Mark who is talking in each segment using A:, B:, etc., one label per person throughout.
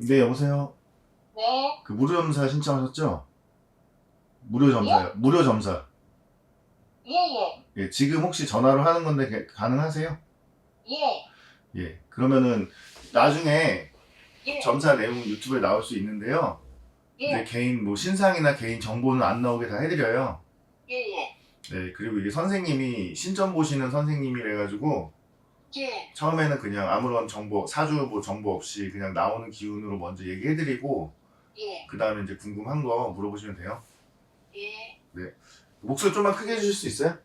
A: 네, 여보세요.
B: 네,
A: 그 무료 점사 신청하셨죠? 무료 점사요. 무료 점사.
B: 예, 예,
A: 예, 지금 혹시 전화로 하는 건데 게- 가능하세요?
B: 예,
A: 예. 그러면은 나중에
B: 예,
A: 점사 내용 유튜브에 나올 수 있는데요. 이제
B: 예,
A: 개인 뭐 신상이나 개인 정보는 안 나오게 다 해드려요.
B: 예, 예,
A: 네, 그리고 이게 선생님이 신점 보시는 선생님이래 가지고
B: 예,
A: 처음에는 그냥 아무런 정보, 사주 뭐 정보 없이 그냥 나오는 기운으로 먼저 얘기해드리고
B: 예,
A: 그 다음에 이제 궁금한 거 물어보시면 돼요.
B: 예,
A: 목소리 좀만 크게 해주실 수 있어요?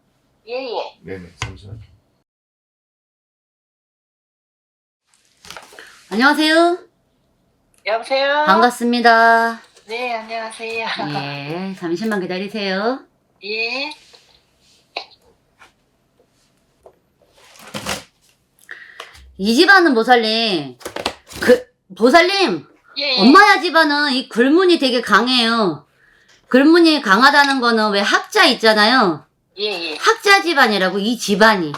B: 예, 예.
A: 네네, 잠시만요.
C: 안녕하세요.
B: 여보세요?
C: 반갑습니다.
B: 네, 안녕하세요.
C: 예, 잠시만 기다리세요.
B: 예,
C: 이 집안은 보살님, 그, 보살님,
B: 예, 예.
C: 엄마야 집안은 이 글문이 되게 강해요. 글문이 강하다는 거는 왜 학자 있잖아요.
B: 예, 예.
C: 학자 집안이라고 이 집안이.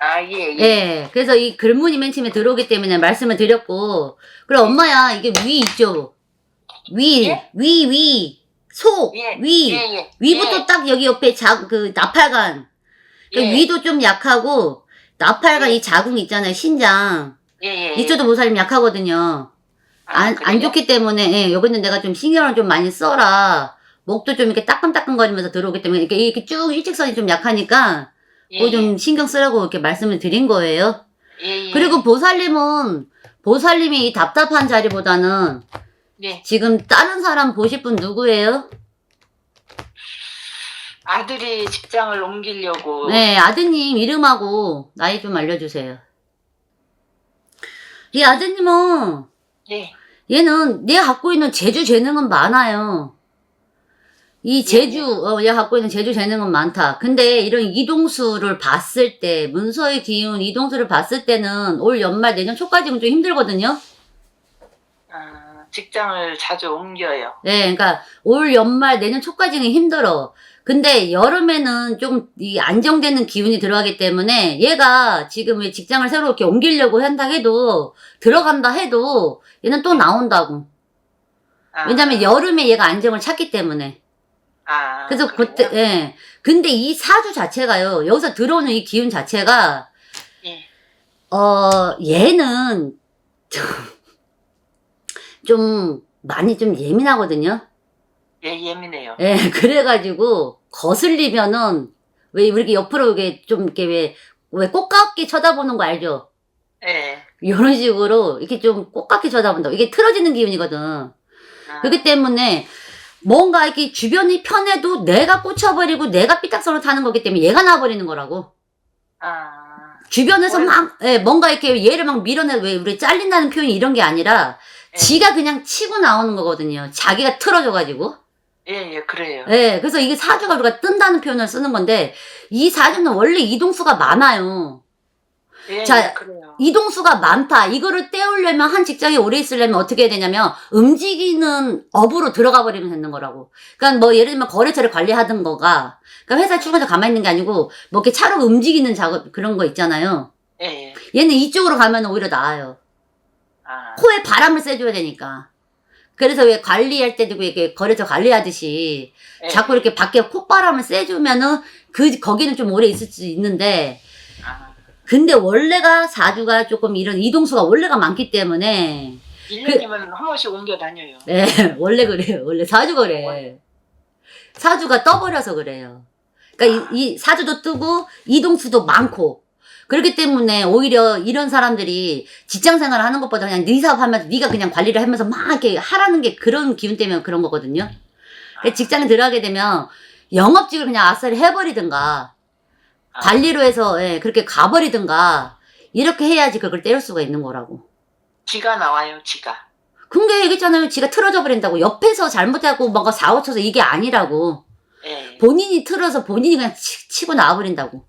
B: 아, 예, 예.
C: 예, 그래서 이 글문이 맨 처음에 들어오기 때문에 말씀을 드렸고, 그래 엄마야 이게 위 있죠. 위,
B: 예?
C: 위, 위, 속,
B: 예,
C: 위.
B: 예, 예.
C: 위부터
B: 예,
C: 딱 여기 옆에 자, 그 나팔관. 그
B: 예.
C: 위도 좀 약하고 나팔관
B: 예.
C: 이 자궁 있잖아요. 신장.
B: 예, 예.
C: 이쪽도 모살님 약하거든요.
B: 아,
C: 안, 안
B: 그래요?
C: 좋기 때문에 예, 여기는 내가 좀 신경을 좀 많이 써라. 목도 좀 이렇게 따끔따끔거리면서 들어오기 때문에 이렇게, 이렇게 쭉 일직선이 좀 약하니까
B: 예,
C: 그거 좀 신경 쓰라고 이렇게 말씀을 드린 거예요.
B: 예, 예.
C: 그리고 보살님은 보살님이 이 답답한 자리보다는
B: 예.
C: 지금 다른 사람 보실 분 누구예요?
B: 아들이 직장을 옮기려고.
C: 네, 아드님 이름하고 나이 좀 알려주세요. 이 아드님은
B: 예,
C: 얘는 내가 갖고 있는 제주 재능은 많아요. 이 제주, 어, 얘가 갖고 있는 제주 재능은 많다. 근데 이런 이동수를 봤을 때, 문서의 기운, 이동수를 봤을 때는 올 연말, 내년 초까지는 좀 힘들거든요?
B: 아, 직장을 자주 옮겨요.
C: 네, 그러니까 올 연말, 내년 초까지는 힘들어. 근데 여름에는 좀 이 안정되는 기운이 들어가기 때문에 얘가 지금 왜 직장을 새로 이렇게 옮기려고 한다 해도, 들어간다 해도 얘는 또 나온다고.
B: 아,
C: 왜냐면 여름에 얘가 안정을 찾기 때문에.
B: 아,
C: 그래서
B: 그래요?
C: 그때, 예. 근데 이 사주 자체가요, 여기서 들어오는 이 기운 자체가,
B: 예,
C: 어, 얘는 좀, 좀 많이 좀 예민하거든요.
B: 예, 예민해요.
C: 예, 그래가지고, 거슬리면은, 왜 이렇게 옆으로 이게 좀 이렇게 왜, 왜 꽃같게 쳐다보는 거 알죠?
B: 예.
C: 이런 식으로 이렇게 좀 꽃같게 쳐다본다고. 이게 틀어지는 기운이거든.
B: 아,
C: 그렇기 때문에 뭔가 이렇게 주변이 편해도 내가 꽂혀버리고 내가 삐딱선을 타는 거기 때문에 얘가 나와버리는 거라고.
B: 아,
C: 주변에서
B: 뭘-
C: 막, 예, 뭔가 이렇게 얘를 막 밀어내, 왜 우리 잘린다는 표현이 이런 게 아니라
B: 예.
C: 지가 그냥 치고 나오는 거거든요. 자기가 틀어져가지고.
B: 예, 예, 그래요.
C: 예, 그래서 이게 사주가 우리가 뜬다는 표현을 쓰는 건데 이 사주는 원래 이동수가 많아요.
B: 예,
C: 자,
B: 예, 그래요.
C: 이동수가 많다. 이거를 떼우려면 한 직장에 오래 있으려면 어떻게 해야 되냐면 움직이는 업으로 들어가 버리면 되는 거라고. 그러니까 뭐 예를 들면 거래처를 관리하던 거가 그러니까 회사 출근해서 가만히 있는 게 아니고 뭐 이렇게 차로 움직이는 작업 그런 거 있잖아요.
B: 예, 예.
C: 얘는 이쪽으로 가면 오히려 나아요.
B: 아,
C: 코에 바람을 쐬줘야 되니까. 그래서 왜 관리할 때도 이렇게 거래처 관리하듯이
B: 예.
C: 자꾸 이렇게 밖에 콧바람을 쐬주면은 그 거기는 좀 오래 있을 수 있는데
B: 아,
C: 근데 원래가 사주가 조금 이런 이동수가 원래가 많기 때문에
B: 1년이면 한 번씩 옮겨 다녀요.
C: 네 원래 그래요 원래 사주가 그래 사주가 떠버려서 그래요 그러니까 이, 이 사주도 뜨고 이동수도 많고 그렇기 때문에 오히려 이런 사람들이 직장 생활을 하는 것보다 그냥 네 사업 하면서 네가 그냥 관리를 하면서 막 이렇게 하라는 게 그런 기운 때문에 그런 거거든요 그러니까 직장에 들어가게 되면 영업직을 그냥 아싸리 해버리든가
B: 아,
C: 관리로 해서 예, 그렇게 가버리든가 이렇게 해야지 그걸 때울 수가 있는 거라고.
B: 지가 나와요, 지가.
C: 근데 얘기했잖아요. 지가 틀어져 버린다고. 옆에서 잘못하고 뭔가 사고 쳐서 이게 아니라고.
B: 예.
C: 본인이 틀어서 본인이 그냥 치, 치고 나와버린다고.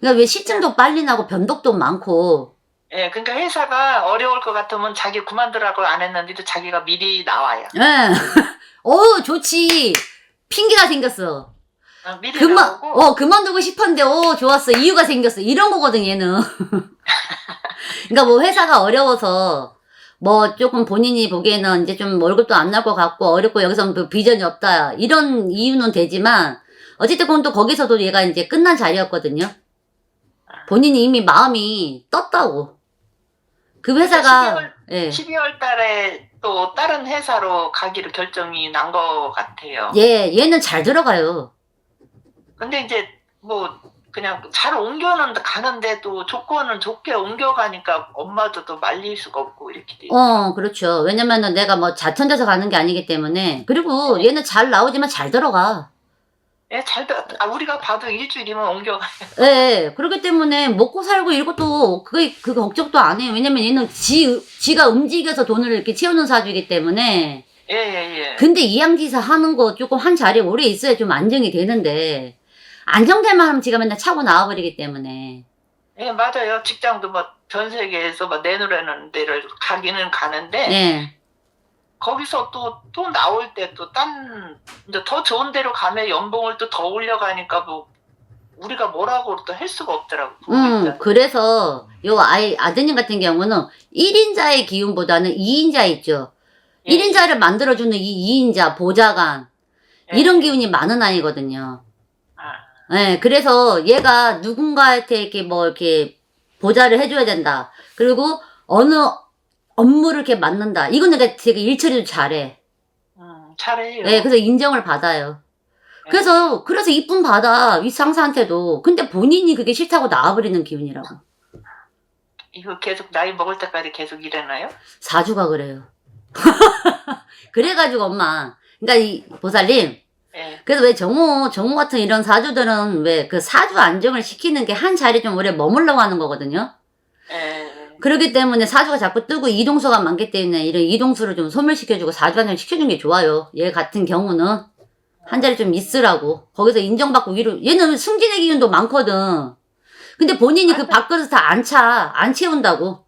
C: 그러니까 왜 시증도 빨리 나고 변덕도 많고.
B: 예, 그러니까 회사가 어려울 것 같으면 자기 그만두라고 안 했는데도 자기가 미리 나와요.
C: 예. 어 좋지. 핑계가 생겼어.
B: 어, 미리
C: 그만,
B: 나오고
C: 어, 그만두고 싶었는데, 어, 좋았어. 이유가 생겼어. 이런 거거든, 얘는. 그러니까 뭐 회사가 어려워서, 뭐 조금 본인이 보기에는 이제 좀 월급도 안 날 것 같고 어렵고 여기서 뭐 비전이 없다 이런 이유는 되지만 어쨌든 또 거기서도 얘가 이제 끝난 자리였거든요. 본인이 이미 마음이 떴다고. 그 회사가
B: 12월
C: 예.
B: 12월 달에 또 다른 회사로 가기로 결정이 난 것 같아요.
C: 예, 얘는 잘 들어가요.
B: 근데 이제 뭐 그냥 잘 옮겨는 가는데도 조건은 좋게 옮겨가니까 엄마도 또 말릴 수가 없고 이렇게 돼.
C: 어, 그렇죠. 왜냐면은 내가 뭐 자천돼서 가는 게 아니기 때문에. 그리고 얘는 잘 나오지만 잘 들어가.
B: 예, 잘 돼. 아, 우리가 봐도 일주일이면 옮겨가.
C: 예, 그렇기 때문에 먹고 살고 이것도 그게 그 걱정도 안 해요. 왜냐면 얘는 지 지가 움직여서 돈을 이렇게 채우는 사주이기 때문에.
B: 예, 예, 예.
C: 근데 이양지사 하는 거 조금 한 자리에 오래 있어야 좀 안정이 되는데 안정될만 하면 지가 맨날 차고 나와버리기 때문에.
B: 예, 맞아요. 직장도 뭐 전 세계에서 뭐 내놓으려는 데를 가기는 가는데
C: 예,
B: 거기서 또 또 나올 때 또 딴 이제 더 좋은 데로 가면 연봉을 또 더 올려가니까 뭐 우리가 뭐라고 또 할 수가 없더라고.
C: 음, 그래서 요 아이 아드님 같은 경우는 1인자의 기운보다는 2인자 있죠.
B: 예,
C: 1인자를 만들어주는 이 2인자, 보좌관,
B: 예.
C: 이런 기운이 많은 아이거든요.
B: 아,
C: 예, 그래서 얘가 누군가한테 이렇게 뭐 이렇게 보좌를 해줘야 된다. 그리고 어느 업무를 이렇게 맡는다. 이거는 내가 되게 일처리도 잘해.
B: 음, 잘해요.
C: 예, 그래서 인정을 받아요.
B: 예.
C: 그래서, 그래서 이쁨 받아. 윗 상사한테도. 근데 본인이 그게 싫다고 나와버리는 기운이라고.
B: 이거 계속 나이 먹을 때까지 계속 일하나요?
C: 사주가 그래요. 그래가지고 엄마. 그러니까 이 보살님.
B: 예.
C: 그래서 왜 정호, 정호 같은 이런 사주들은 왜 그 사주 안정을 시키는 게 한 자리에 좀 오래 머물려고 하는 거거든요.
B: 예.
C: 그렇기 때문에 사주가 자꾸 뜨고 이동수가 많기 때문에 이런 이동수를 좀 소멸시켜주고 사주 안정 시켜주는 게 좋아요. 얘 같은 경우는 한 자리 좀 있으라고. 거기서 인정받고 위로. 얘는 승진의 기운도 많거든. 근데 본인이 그 밖에서 다안 차, 안 채운다고.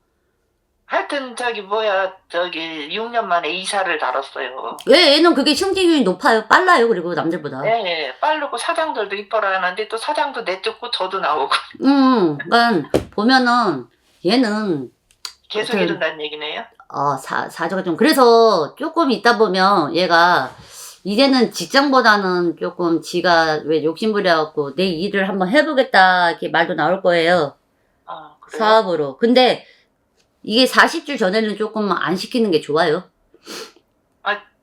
B: 하여튼 저기 뭐야 저기 6년 만에 이사를 달았어요.
C: 왜 얘는 그게 승진 기운이 높아요. 빨라요. 그리고 남들보다.
B: 예, 예. 빠르고 사장들도 이뻐라 하는데 또 사장도 내쫓고 저도 나오고
C: 음, 그러니까 보면은 얘는
B: 계속
C: 하여튼-
B: 이런다는 얘기네요.
C: 어, 사, 사주가 좀, 그래서 조금 있다 보면 얘가 이제는 직장보다는 조금 지가 왜 욕심부려갖고 내 일을 한번 해보겠다 이렇게 말도 나올 거예요.
B: 아, 그래요?
C: 사업으로. 근데 이게 40주 전에는 조금 안 시키는 게 좋아요.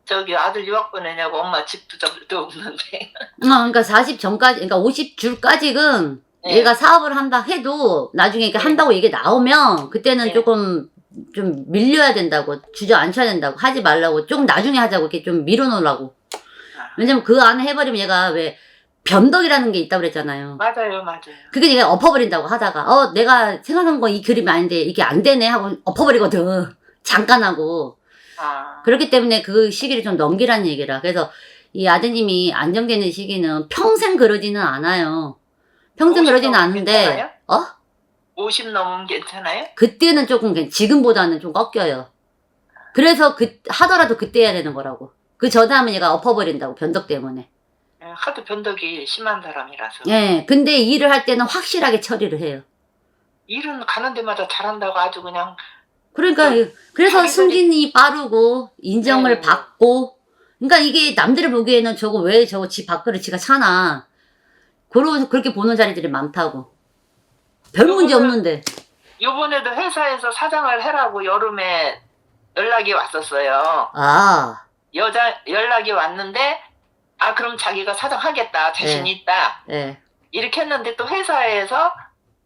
B: 저기 아들 유학 보내냐고 엄마 집도 없는데.
C: 어, 그러니까 40 전까지, 그러니까 50줄까지는
B: 네.
C: 얘가 사업을 한다 해도 나중에 이렇게
B: 네.
C: 한다고 얘기 나오면 그때는
B: 네.
C: 조금 좀 밀려야 된다고 주저앉혀야 된다고 하지 말라고 조금 나중에 하자고 이렇게 좀 밀어놓으라고
B: 아,
C: 왜냐면 그 안에 해버리면 얘가 왜 변덕이라는 게 있다고 그랬잖아요
B: 맞아요, 맞아요.
C: 그게 얘가 엎어버린다고 하다가 어 내가 생각한 거이 그림이 아닌데 이게 안 되네 하고 엎어버리거든 잠깐 하고
B: 아,
C: 그렇기 때문에 그 시기를 좀 넘기라는 얘기라 그래서 이 아드님이 안정되는 시기는 평생 그러지는 않아요 평생
B: 50
C: 그러지는
B: 넘으면
C: 않은데
B: 괜찮아요?
C: 어?
B: 50 넘으면 괜찮아요?
C: 그때는 조금 괜- 지금보다는 좀 꺾여요. 그래서 그 하더라도 그때 해야 되는 거라고. 그 전에 하면 얘가 엎어버린다고 변덕 때문에.
B: 예, 하도 변덕이 심한 사람이라서.
C: 예. 근데 일을 할 때는 확실하게 처리를 해요.
B: 일은 가는 데마다 잘한다고 아주 그냥
C: 그러니까 그래서
B: 자기들이-
C: 승진이 빠르고 인정을
B: 네.
C: 받고. 그러니까 이게 남들이 보기에는 저거 왜 저거 지 밥그릇 지가 차나. 그러 그렇게 보는 자리들이 많다고. 별 문제 없는데.
B: 요번에도 회사에서 사장을 해라고 여름에 연락이 왔었어요.
C: 아.
B: 여자 연락이 왔는데 아 그럼 자기가 사장 하겠다 자신
C: 네.
B: 있다
C: 예.
B: 이렇게 했는데 또 회사에서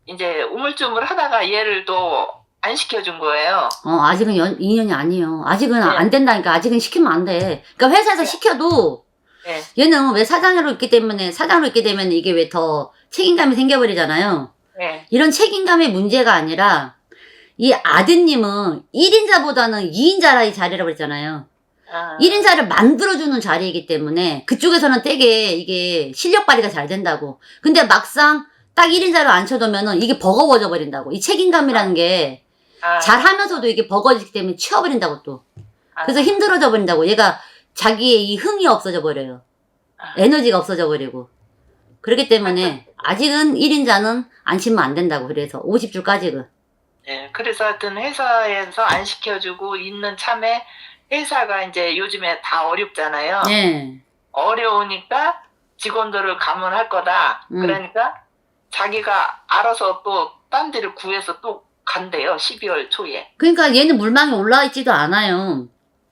B: 이제 우물쭈물 하다가 얘를 또 안 시켜준 거예요.
C: 어, 아직은 연, 2년이 아니에요. 아직은
B: 네.
C: 안 된다니까. 아직은 시키면 안 돼. 그러니까 회사에서
B: 네.
C: 시켜도
B: 네.
C: 얘는 왜 사장으로 있기 때문에, 사장으로 있게 되면 이게 왜 더 책임감이 생겨버리잖아요.
B: 네.
C: 이런 책임감의 문제가 아니라, 이 아드님은 1인자보다는 2인자라 이 자리라고 그랬잖아요.
B: 아,
C: 1인자를 만들어주는 자리이기 때문에 그쪽에서는 되게 이게 실력 발휘가 잘 된다고. 근데 막상 딱 1인자로 앉혀두면은 이게 버거워져 버린다고. 이 책임감이라는 게
B: 아,
C: 잘하면서도 이게 버거지기 때문에 치워버린다고 또.
B: 아,
C: 그래서 힘들어져 버린다고. 얘가 자기의 이 흥이 없어져 버려요.
B: 아.
C: 에너지가 없어져 버리고. 그렇기 때문에 아직은 1인자는 안 치면 안 된다고. 그래서 50줄까지는.
B: 예, 그래서 하여튼 회사에서 안 시켜주고 있는 참에 회사가 이제 요즘에 다 어렵잖아요.
C: 네.
B: 어려우니까 직원들을 감원할 거다.
C: 음.
B: 그러니까 자기가 알아서 또 딴 데를 구해서 또 간대요. 12월 초에.
C: 그러니까 얘는 물망에 올라와 있지도 않아요.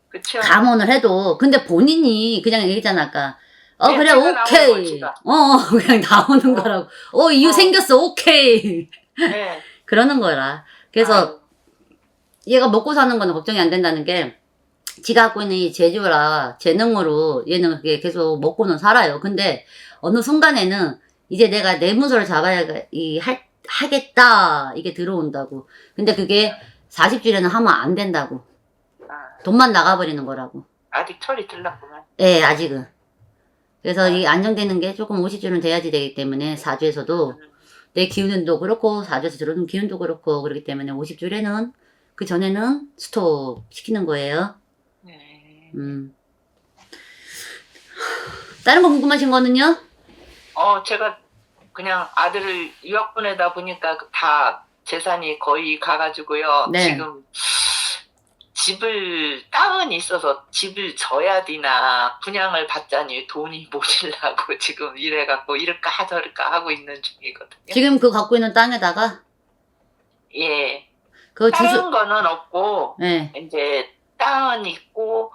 B: 그쵸?
C: 감원을 해도. 근데 본인이 그냥 얘기했잖아, 아까. 어,
B: 네,
C: 그래,
B: 제가 나오는
C: 오케이.
B: 거지가.
C: 어, 어, 그냥 나오는
B: 어.
C: 거라고. 어, 이유
B: 어.
C: 생겼어, 오케이.
B: 네.
C: 그러는 거라. 그래서
B: 아유,
C: 얘가 먹고 사는 거는 걱정이 안 된다는 게, 지가 갖고 있는 이 재주라, 재능으로 얘는 그게 계속 먹고는 살아요. 근데 어느 순간에는 이제 내가 내 문서를 잡아야, 이, 할, 하겠다. 이게 들어온다고. 근데 그게 40주년은 하면 안 된다고.
B: 아,
C: 돈만 나가버리는 거라고.
B: 아직 철이 들렀구만.
C: 예, 아직은. 그래서 이 안정되는 게 조금 50주는 돼야지 되기 때문에 4주에서도 내 기운도 그렇고 4주에서 들어오는 기운도 그렇고 그렇기 때문에 50주에는 그 전에는 스톱 시키는 거예요.
B: 네.
C: 음. 다른 거 궁금하신 거는요?
B: 어, 제가 그냥 아들을 유학 보내다 보니까 다 재산이 거의 가가지고요.
C: 네.
B: 지금 집을 땅은 있어서 집을 져야 되나 분양을 받자니 돈이 모질라고 지금 이래갖고 이럴까 저럴까 하고 있는 중이거든요.
C: 지금 그 갖고 있는 땅에다가
B: 예,
C: 그
B: 다른
C: 주소,
B: 거는 없고
C: 예,
B: 이제 땅은 있고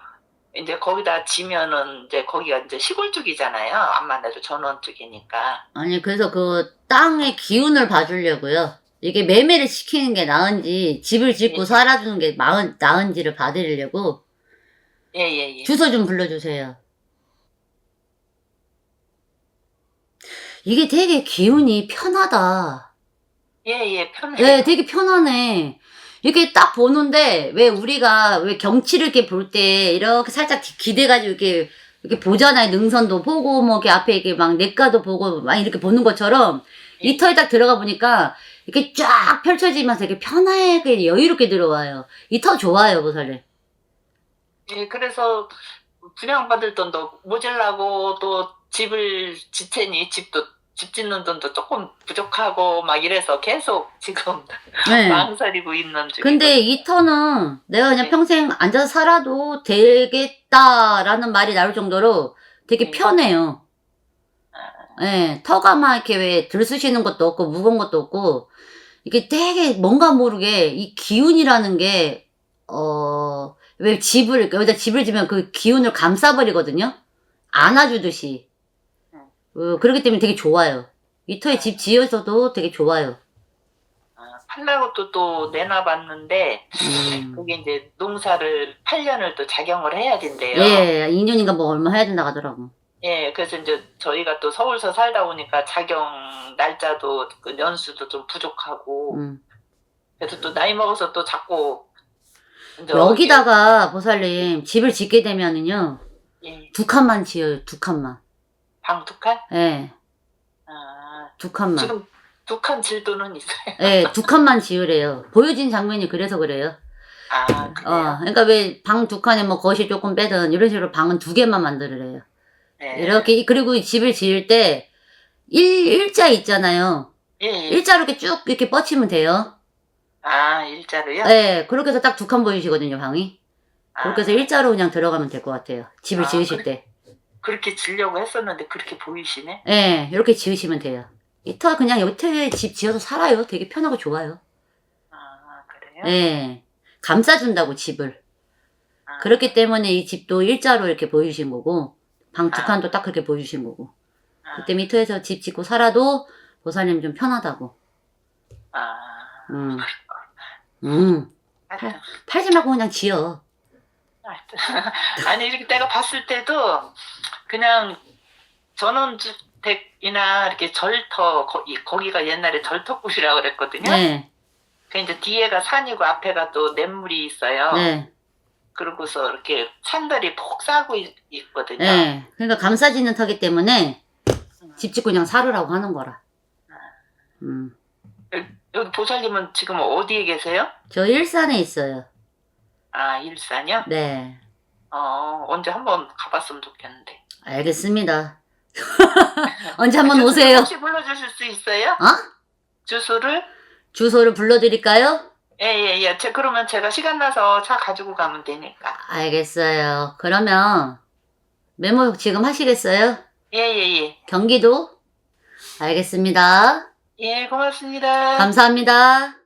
B: 이제 거기다 지면은 이제 거기가 이제 시골 쪽이잖아요. 암만 해도 전원 쪽이니까.
C: 아니 그래서 그 땅의 기운을 봐주려고요. 이게 매매를 시키는 게 나은지 집을 짓고
B: 예.
C: 살아주는 게 나은, 나은지를 봐드리려고
B: 예예예.
C: 주소 좀 불러주세요. 이게 되게 기운이 편하다.
B: 예예 편해.
C: 네, 되게 편하네. 이렇게 딱 보는데 왜 우리가 왜 경치를 이렇게 볼 때 이렇게 살짝 기- 기대가지고 이렇게 이렇게 보잖아요. 능선도 보고 뭐 이렇게 앞에 이렇게 막 냇가도 보고 막 이렇게 보는 것처럼 이 터에 딱 들어가 보니까 이렇게 쫙 펼쳐지면서 이렇게 편하게 여유롭게 들어와요. 이 터 좋아요, 보살님.
B: 예, 그래서 분양받을 돈도 모질라고 또 집을 지테니 집도 집 짓는 돈도 조금 부족하고 막 이래서 계속 지금
C: 네.
B: 망설이고 있는 중이고.
C: 근데 이 터는 내가 그냥
B: 네.
C: 평생 앉아서 살아도 되겠다라는 말이 나올 정도로 되게
B: 네.
C: 편해요. 예, 터가 막 이렇게 왜 들쑤시는 것도 없고 무거운 것도 없고 이게 되게 뭔가 모르게 이 기운이라는 게 어, 왜 집을 여기다 집을 지면 그 기운을 감싸버리거든요. 안아주듯이. 어, 그렇기 때문에 되게 좋아요. 이 터에 집 지어서도 되게 좋아요.
B: 아, 팔라고 또, 또 내놔봤는데
C: 음.
B: 그게 이제 농사를 8년을 또 작용을 해야 된대요.
C: 예, 2년인가 뭐 얼마 해야 된다 하더라고.
B: 예, 그래서 이제 저희가 또 서울서 살다 보니까 작용 날짜도 그 연수도 좀 부족하고
C: 음.
B: 그래서 또 나이 먹어서 또 자꾸
C: 여기다가 보살님 집을 짓게 되면은요
B: 예,
C: 두 칸만 지어요 두 칸만
B: 방 두 칸?
C: 예두
B: 아,
C: 칸만
B: 지금 두 칸 질도는 있어요.
C: 예 두 칸만 지으래요 보여진 장면이 그래서 그래요
B: 아,
C: 어
B: 그래요?
C: 그러니까 왜 방 두 칸에 뭐 거실 조금 빼든 이런 식으로 방은 두 개만 만들으래요
B: 네.
C: 이렇게 그리고 이 집을 지을 때 일, 일자 있잖아요
B: 예, 예.
C: 일자로 이렇게 쭉 이렇게 뻗치면 돼요
B: 아, 일자로요?
C: 예 그렇게 해서 딱 두 칸 보이시거든요 방이 그렇게 해서
B: 아,
C: 일자로 그냥 들어가면 될 것 같아요 집을
B: 아,
C: 지으실
B: 그래?
C: 때
B: 그렇게 지려고 했었는데 그렇게 보이시네?
C: 예, 이렇게 지으시면 돼요. 이터 그냥 터에 집 지어서 살아요. 되게 편하고 좋아요.
B: 아, 그래요?
C: 예. 감싸준다고 집을.
B: 아,
C: 그렇기 때문에 이 집도 일자로 이렇게 보여주신 거고, 방두
B: 아.
C: 칸도 딱 그렇게 보여주신 거고.
B: 아,
C: 그때 미터에서 집 짓고 살아도 보살님 좀 편하다고.
B: 아,
C: 음. 음.
B: 하여튼,
C: 팔지 말고 그냥 지어.
B: 아니, 이렇게 내가 봤을 때도 그냥 전원주택이나 이렇게 절터, 거, 이- 거기가 옛날에 절터굴이라고 그랬거든요.
C: 네.
B: 그 이제 뒤에가 산이고 앞에가 또 냇물이 있어요.
C: 네.
B: 그러고서 이렇게 산들이 폭 싸고 있, 있거든요.
C: 네. 그러니까 감싸지는 터기 때문에 집 짓고 그냥 살으라고 하는 거라. 음.
B: 여기 보살님은 지금 어디에 계세요?
C: 저 일산에 있어요.
B: 아, 일산이요?
C: 네.
B: 어, 언제 한번 가봤으면 좋겠는데.
C: 알겠습니다. 언제 한번 오세요.
B: 혹시 불러주실 수 있어요?
C: 어?
B: 주소를?
C: 주소를 불러드릴까요?
B: 예예예. 예, 제 그러면 제가 시간 나서 차 가지고 가면 되니까.
C: 알겠어요. 그러면 메모 지금 하시겠어요?
B: 예 예예. 예,
C: 경기도? 알겠습니다.
B: 예, 고맙습니다.
C: 감사합니다.